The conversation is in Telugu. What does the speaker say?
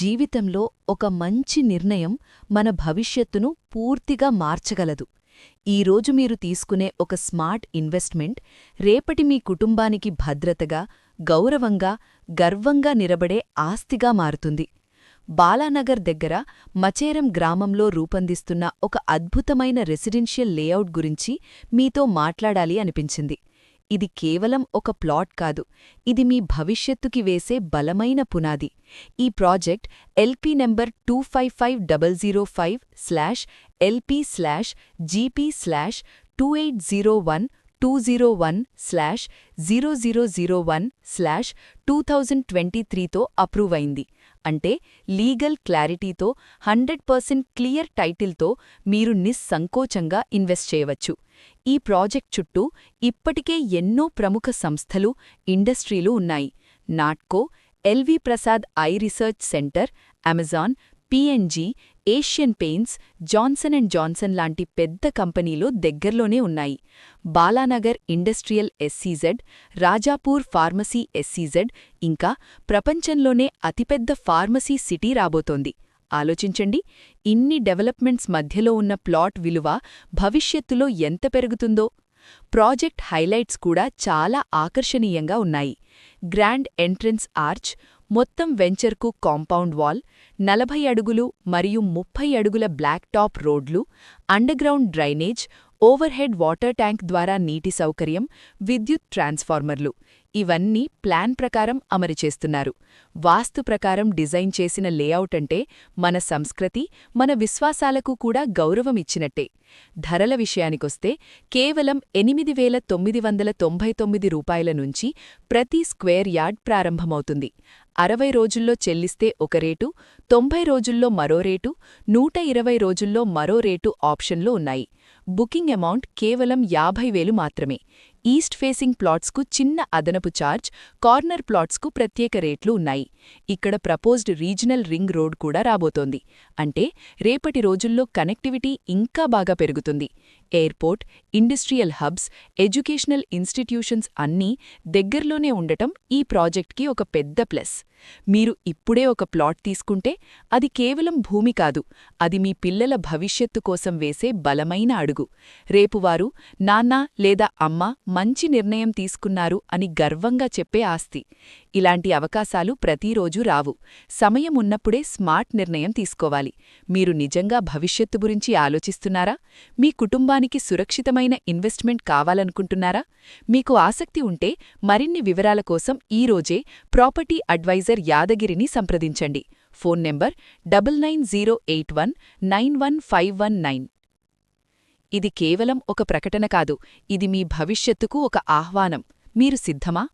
జీవితంలో ఒక మంచి నిర్ణయం మన భవిష్యత్తును పూర్తిగా మార్చగలదు. ఈరోజు మీరు తీసుకునే ఒక స్మార్ట్ ఇన్వెస్ట్మెంట్ రేపటి మీ కుటుంబానికి భద్రతగా గౌరవంగా గర్వంగా నిలబడే ఆస్తిగా మారుతుంది. బాలానగర్ దగ్గర మచేరం గ్రామంలో రూపొందిస్తున్న ఒక అద్భుతమైన రెసిడెన్షియల్ లేఅవుట్ గురించి మీతో మాట్లాడాలి అనిపించింది. ఇది కేవలం ఒక ప్లాట్ కాదు ఇది మీ భవిష్యత్తుకి వేసే బలమైన పునాది. ఈ project LP number two five five double zero five slash LP slash GP slash two eight zero one two zero one slash zero zero zero one slash two thousand twenty త్రీతో approve అయింది. అంటే లీగల్ క్లారిటీతో హండ్రెడ్ పర్సెంట్ క్లియర్ టైటిల్తో మీరు నిస్సంకోచంగా ఇన్వెస్ట్ చేయవచ్చు. ఈ ప్రాజెక్ట్ చుట్టూ ఇప్పటికే ఎన్నో ప్రముఖ సంస్థలు ఇండస్ట్రీలు ఉన్నాయి. Natco LV Prasad eye research centre Amazon P N G Asian paints Johnson and Johnson లాంటి పెద్ద కంపెనీలు దగ్గర్లోనే ఉన్నాయి. Balanagar industrial SEZ Rajapur pharmacy SEZ ఇంకా ప్రపంచంలోనే అతిపెద్ద ఫార్మసీ సిటీ రాబోతోంది. ఆలోచించండి ఇన్ని డెవలప్మెంట్స్ మధ్యలో ఉన్న ప్లాట్ విలువ భవిష్యత్తులో ఎంత పెరుగుతుందో. ప్రాజెక్ట్ హైలైట్స్ కూడా చాలా ఆకర్షణీయంగా ఉన్నాయి. గ్రాండ్ ఎంట్రన్స్ ఆర్చ్ మొత్తం వెంచర్కు కాంపౌండ్ వాల్ నలభై అడుగులు మరియు ముప్పై అడుగుల బ్లాక్ టాప్ రోడ్లు underground drainage overhead water tank ద్వారా నీటి సౌకర్యం విద్యుత్ ట్రాన్స్ఫార్మర్లు. ఇవన్నీ ప్లాన్ ప్రకారం అమరుచేస్తున్నారు వాస్తు ప్రకారం డిజైన్ చేసిన లేఅవుట్ అంటే మన సంస్కృతి మన విశ్వాసాలకు కూడా గౌరవమిచ్చినట్టే ధరల విషయానికొస్తే కేవలం ఎనిమిది వేల తొమ్మిది వందల తొంభై తొమ్మిది రూపాయల నుంచి ప్రతి స్క్వేర్ యార్డ్ ప్రారంభమవుతుంది. అరవై రోజుల్లో చెల్లిస్తే ఒక రేటు తొంభై రోజుల్లో మరో రేటు నూట ఇరవై రోజుల్లో మరో రేటు ఆప్షన్లు ఉన్నాయి. బుకింగ్ అమౌంట్ కేవలం యాభై వేలు మాత్రమే. ఈస్ట్ ఫేసింగ్ ప్లాట్స్కు చిన్న అదనపు చార్జ్ కార్నర్ ప్లాట్స్కు ప్రత్యేక రేట్లు ఉన్నాయి. ఇక్కడ ప్రపోజ్డ్ రీజనల్ రింగ్ రోడ్ కూడా రాబోతోంది. అంటే రేపటి రోజుల్లో కనెక్టివిటీ ఇంకా బాగా పెరుగుతుంది. Airport industrial hubs educational institutions అన్నీ దగ్గర్లోనే ఉండటం ఈ ప్రాజెక్ట్కి ఒక పెద్ద ప్లస్. మీరు ఇప్పుడే ఒక ప్లాట్ తీసుకుంటే అది కేవలం భూమి కాదు అది మీ పిల్లల భవిష్యత్తు కోసం వేసే బలమైన అడుగు. రేపువారు నాన్నా లేదా అమ్మ మంచి నిర్ణయం తీసుకున్నారు అని గర్వంగా చెప్పే ఆస్తి. ఇలాంటి అవకాశాలు ప్రతిరోజూ రావు. సమయం ఉన్నప్పుడే స్మార్ట్ నిర్ణయం తీసుకోవాలి. మీరు నిజంగా భవిష్యత్తు గురించి ఆలోచిస్తున్నారా? మీ కుటుంబానికి సురక్షితమైన ఇన్వెస్ట్మెంట్ కావాలనుకుంటున్నారా? మీకు ఆసక్తి ఉంటే మరిన్ని వివరాల కోసం ఈరోజే ప్రాపర్టీ అడ్వైజర్ యాదగిరిని సంప్రదించండి. Phone number double nine zero eight one nine one five one nine. ఇది కేవలం ఒక ప్రకటన కాదు. ఇది మీ భవిష్యత్తుకు ఒక ఆహ్వానం. మీరు సిద్ధమా?